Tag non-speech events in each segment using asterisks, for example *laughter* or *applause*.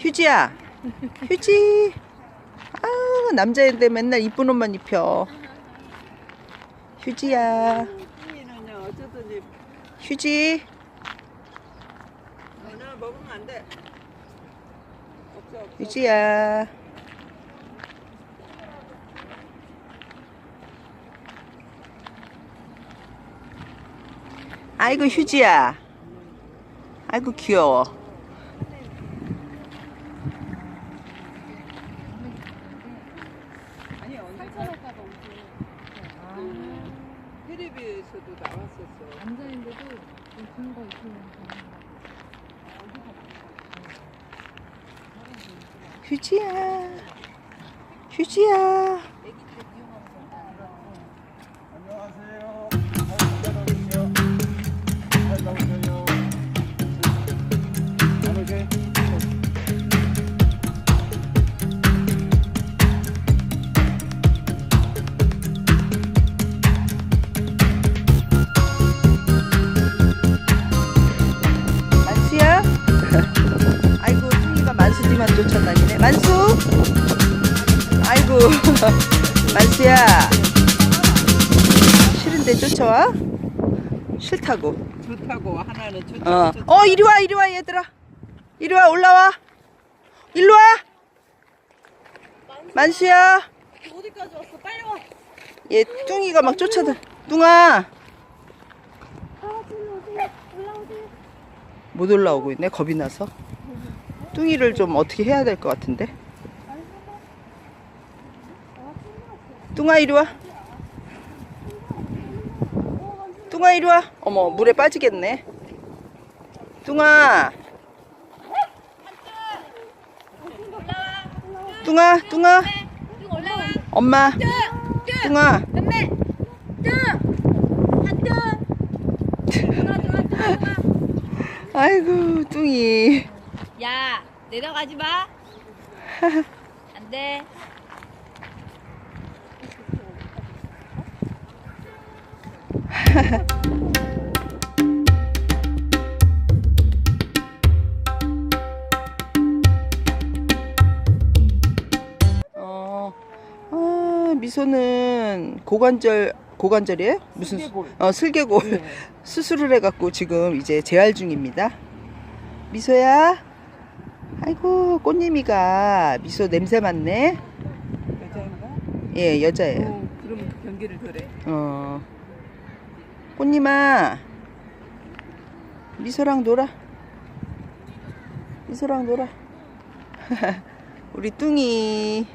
휴지야. 휴지. 아, 남자인데 맨날 이쁜 옷만 입혀. 휴지야. 휴지. 휴지야. 아이고 휴지야. 아이고 귀여워. 아니 언제 그 텔레비에서도 나왔었어. 앉아있는데도 좀긴거 있으면 휴지야. 휴지야. 뒤만 쫓아다니네 만수? 아이고 *laughs* 만수야 싫은데 쫓아와? 싫다고 좋다고 하나는 좋다고. 어, 좋다고. 어 이리 와 이리 와 얘들아 이리 와 올라와 일로 와 만수야 어디까지 왔어? 빨리 와. 얘 뚱이가 막 쫓아다 뚱아 못 올라오고 있네 겁이 나서 뚱이를 좀 어떻게 해야 될 것 같은데? 뚱아 이리 와. 뚱아 이리 와. 어머 물에 빠지겠네. 뚱아. 뚱아 뚱아. 엄마. 뚱아. *laughs* 아이고 뚱이 야, 내려가지 마. *laughs* 안 돼. *laughs* 어, 아, 미소는 고관절 고관절이에요? 무슨 수- 슬개골. 어 슬개골 네. *laughs* 수술을 해갖고 지금 이제 재활 중입니다. 미소야, 아이고 꽃님이가 미소 냄새 맡네. 여자인가? 예 여자예요. 어, 그러면 경기를 덜해. 어, 꽃님아, 미소랑 놀아. 미소랑 놀아. *laughs* 우리 뚱이,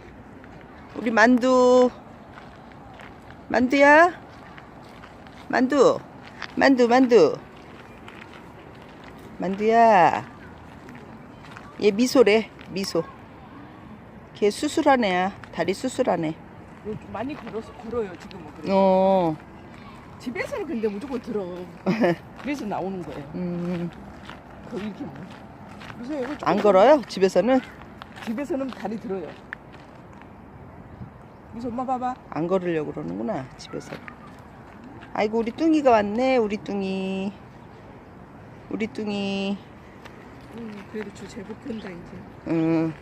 우리 만두, 만두야, 만두, 만두, 만두, 만두야. 얘 미소래, 미소. 걔 수술한 애야. 다리 수술한 애. 요- 많이 걸어서 걸어요 지금은. 그래. 어, 집에서는 근데 무조건 들어. *laughs* 그래서 나오는 거예요. 음. 거기 이렇게 뭐. 그래서 여기 안 조금- 걸어요? 집에서는 집에서는 다리 들어요. 그래서 엄마 봐봐. 안 걸으려고 그러는구나 집에서. 아이고 우리 뚱이가 왔네 우리 뚱이. 우리 뚱이. 음, 그래도 주 제법 편다 이제. 응.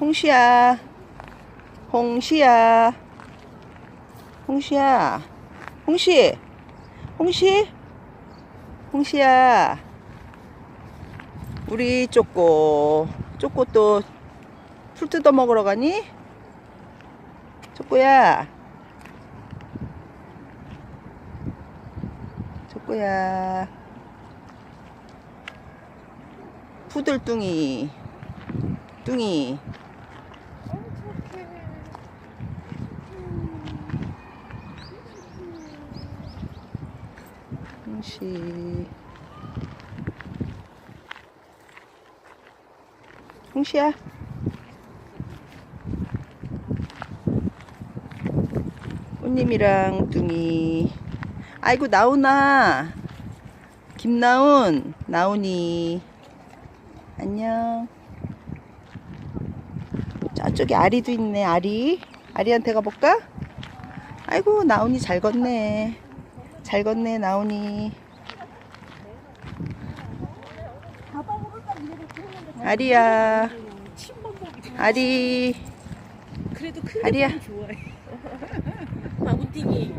홍시야. 홍시야. 홍시야. 홍시. 홍시. 홍시야. 우리 쪼꼬. 쪼꼬 또 풀 뜯어 먹으러 가니? 쪼꼬야. 쪼꼬야. 푸들뚱이. 뚱이. 홍시. 홍시야. 꽃님이랑 뚱이. 아이고 나훈아. 김나훈 나훈이. 안녕. 저쪽에 아리도 있네 아리. 아리한테 가볼까? 아이고 나훈이 잘 걷네. 잘 걷네 나훈이. 아리야. 아리. 그래도 큰 아리야. 좋아해. 아, 마구뛰기.